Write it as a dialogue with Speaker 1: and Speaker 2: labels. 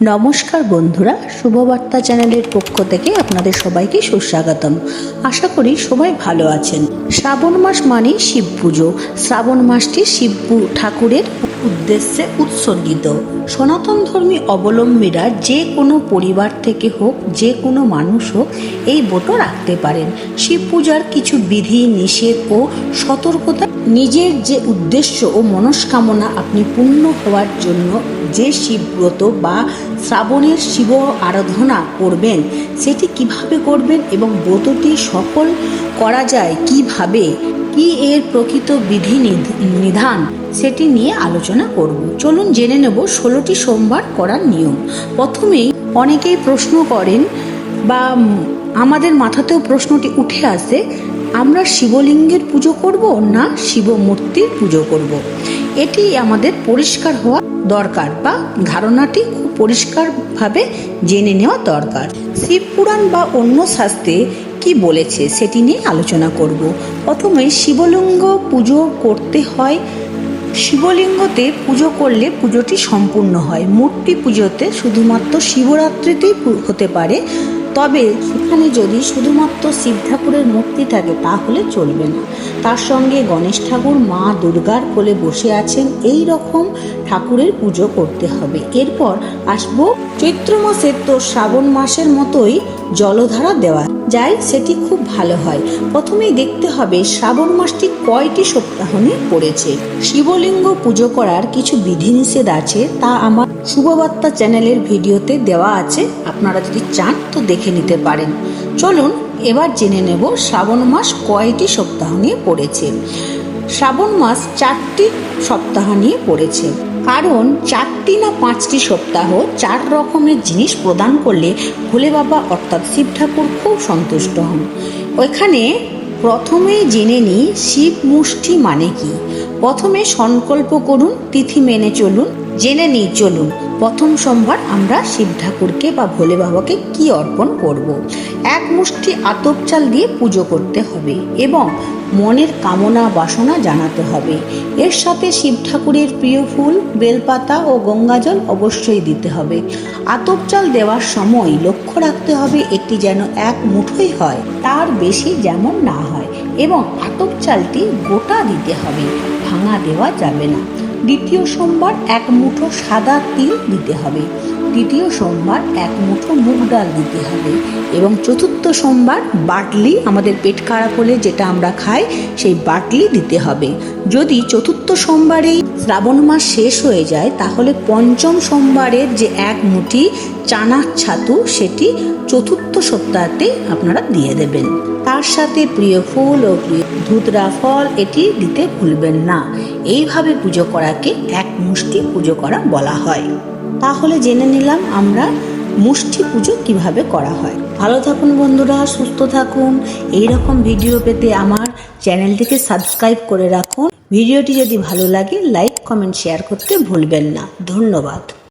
Speaker 1: নমস্কার বন্ধুরা, শুভবার্তা চ্যানেলের পক্ষ থেকে আপনাদের সবাইকে সুস্বাগতম। আশা করি সবাই ভালো আছেন। শ্রাবণ মাস মানেই শিব পুজো। শ্রাবণ মাসটি শিব ঠাকুরের উদ্দেশ্যে উৎসর্গিত। সনাতন ধর্মী অবলম্বীরা যে কোনো পরিবার থেকে হোক, যে কোনো মানুষ হোক, এই ব্রত রাখতে পারেন। শিব পূজার কিছু বিধি, নিষেধ ও সতর্কতা নিজের যে উদ্দেশ্য ও মনস্কামনা আপনি পূর্ণ হওয়ার জন্য যে শিবব্রত বা শ্রাবণের শিব আরাধনা করবেন, সেটি কীভাবে করবেন এবং ব্রতটি সফল করা যায়, কীভাবে, কি এর প্রকৃত বিধি নিধ- নিধান, সেটি নিয়ে আলোচনা করব। চলুন জেনে নেব ষোলোটি সোমবার করার নিয়ম। প্রথমেই অনেকেই প্রশ্ন করেন বা আমাদের মাথাতেও প্রশ্নটি উঠে আসে আমরা শিবলিঙ্গের পুজো করব না শিব মূর্তির পুজো করব। এটি আমাদের পরিষ্কার হওয়া দরকার বা ধারণাটি খুব পরিষ্কারভাবে জেনে নেওয়া দরকার শিব পুরাণ বা অন্য শাস্ত্রে কি বলেছে সেটি নিয়ে আলোচনা করব প্রথমে শিবলিঙ্গ পুজো করতে হয় শিবলিঙ্গতে পুজো করলে পুজোটি সম্পূর্ণ হয়। মূর্তি পুজোতে শুধুমাত্র শিবরাত্রিতেই হতে পারে। তবে সেখানে যদি শুধুমাত্র শিব ঠাকুরের মূর্তি থাকে, তাহলে চলবে না। তার সঙ্গে গণেশ ঠাকুর মা দুর্গার কোলে বসে আছেন, এই রকম ঠাকুরের পুজো করতে হবে। এরপর আসব চৈত্র মাসের তো শ্রাবণ মাসের মতোই জলধারা দেওয়া যায়, সেটি খুব ভালো হয়। প্রথমেই দেখতে হবে শ্রাবণ মাসটি কয়টি সপ্তাহ নিয়ে পড়েছে। শিবলিঙ্গ পুজো করার কিছু বিধিনিষেধ আছে, তা আমার শুভবার্তা চ্যানেলের ভিডিওতে দেওয়া আছে। আপনারা যদি চান, তো দেখে নিতে পারেন। চলুন, এবার জেনে নেব শ্রাবণ মাস কয়টি সপ্তাহ নিয়ে পড়েছে। শ্রাবণ মাস চারটি সপ্তাহ নিয়ে পড়েছে। কারণ চারটি না পাঁচটি সপ্তাহ চার রকমের জিনিস প্রদান করলে ভোলে বাবা অর্থাৎ শিব ঠাকুর খুব সন্তুষ্ট হন। ওইখানে প্রথমে জেনে নিই শিব মুষ্টি মানে কি। প্রথমে সংকল্প করুন, তিথি মেনে চলুন জেনে নিই, চলুন। প্রথম সোমবার আমরা শিব ঠাকুরকে বা ভোলে বাবাকে কি অর্পণ করব। এক মুষ্টি আতপ চাল দিয়ে পুজো করতে হবে এবং মনের কামনা বাসনা জানাতে হবে। এর সাথে শিব ঠাকুরের প্রিয় ফুল, বেলপাতা ও গঙ্গাজল অবশ্যই দিতে হবে। আতপ চাল দেওয়ার সময় লক্ষ্য রাখতে হবে এটি যেন এক মুঠোই হয়, তার বেশি যেমন না হয় এবং আতপ চালটি গোটা দিতে হবে, ভাঙা দেওয়া যাবে না। দ্বিতীয় সোমবার এক মুঠো সাদা তিল দিতে হবে। তৃতীয় সোমবার এক মুঠো মুগ ডাল দিতে হবে এবং চতুর্থ সোমবার বাটলি আমাদের পেট খারাপ হলে যেটা আমরা খাই, সেই বাটলি দিতে হবে। যদি চতুর্থ সোমবারেই শ্রাবণ মাস শেষ হয়ে যায়, তাহলে পঞ্চম সোমবারের যে এক মুঠি চানার ছাতু, সেটি চতুর্থ সপ্তাহতে আপনারা দিয়ে দেবেন। তার সাথে প্রিয় ফুল ও প্রিয় ধুতরা ফল এটি দিতে ভুলবেন না। এইভাবে পুজো করাকে এক মুষ্টি পুজো করা বলা হয়। তাহলে জেনে নিলাম আমরা মুষ্টি পুজো কীভাবে করা হয়। ভালো থাকুন বন্ধুরা, সুস্থ থাকুন। এই রকম ভিডিও পেতে আমার চ্যানেলটিকে সাবস্ক্রাইব করে রাখুন। ভিডিওটি যদি ভালো লাগে, লাইক, কমেন্ট, শেয়ার করতে ভুলবেন না। ধন্যবাদ।